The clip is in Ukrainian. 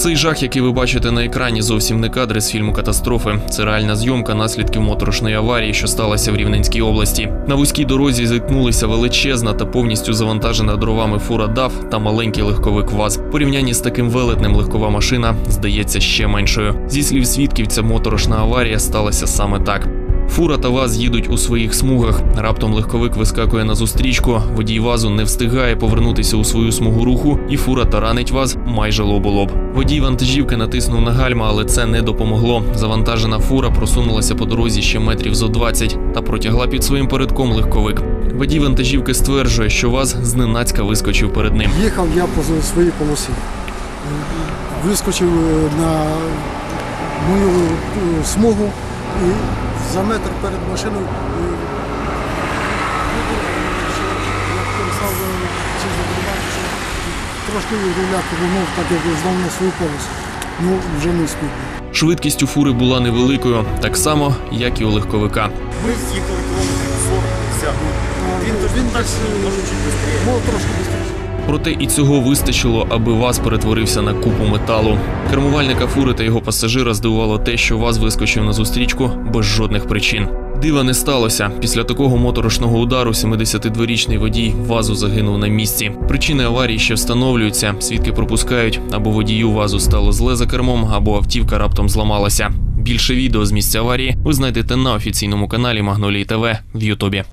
Цей жах, який ви бачите на екрані, зовсім не кадри з фільму катастрофи. Це реальна зйомка наслідків моторошної аварії, що сталася в Рівненській області. На вузькій дорозі зіткнулися величезна та повністю завантажена дровами фура ДАФ та маленький легковик ВАЗ. В порівнянні з таким велетнем легкова машина здається ще меншою. Зі слів свідків, ця моторошна аварія сталася саме так. Фура та ВАЗ їдуть у своїх смугах. Раптом легковик вискакує на зустрічку. Водій ВАЗу не встигає повернутися у свою смугу руху, і фура таранить ВАЗ майже лоб у лоб. Водій вантажівки натиснув на гальма, але це не допомогло. Завантажена фура просунулася по дорозі ще метрів зо 20 та протягла під своїм передком легковик. Водій вантажівки стверджує, що ВАЗ зненацька вискочив перед ним. Їхав я по своїй полосі. Вискочив е, на мою е, смугу і за метр перед машиною е, е, трошки руля повернув, так як знав на свою полосу. Ну, вже не встиг. Швидкість у фури була невеликою, так само, як і у легковика. Ми їхали кілометрів 40 Він Він, точно він так десь же, може, чуть швидше. було трошки швидше. Проте і цього вистачило, аби ВАЗ перетворився на купу металу. Кермувальника фури та його пасажира здивувало те, що ВАЗ вискочив на зустрічку без жодних причин. Дива не сталося. Після такого моторошного удару 72-річний водій ВАЗу загинув на місці. Причини аварії ще встановлюються. Свідки пропускають, або водію ВАЗу стало зле за кермом, або автівка раптом зламалася. Більше відео з місця аварії ви знайдете на офіційному каналі Магнолії ТВ в Ютубі.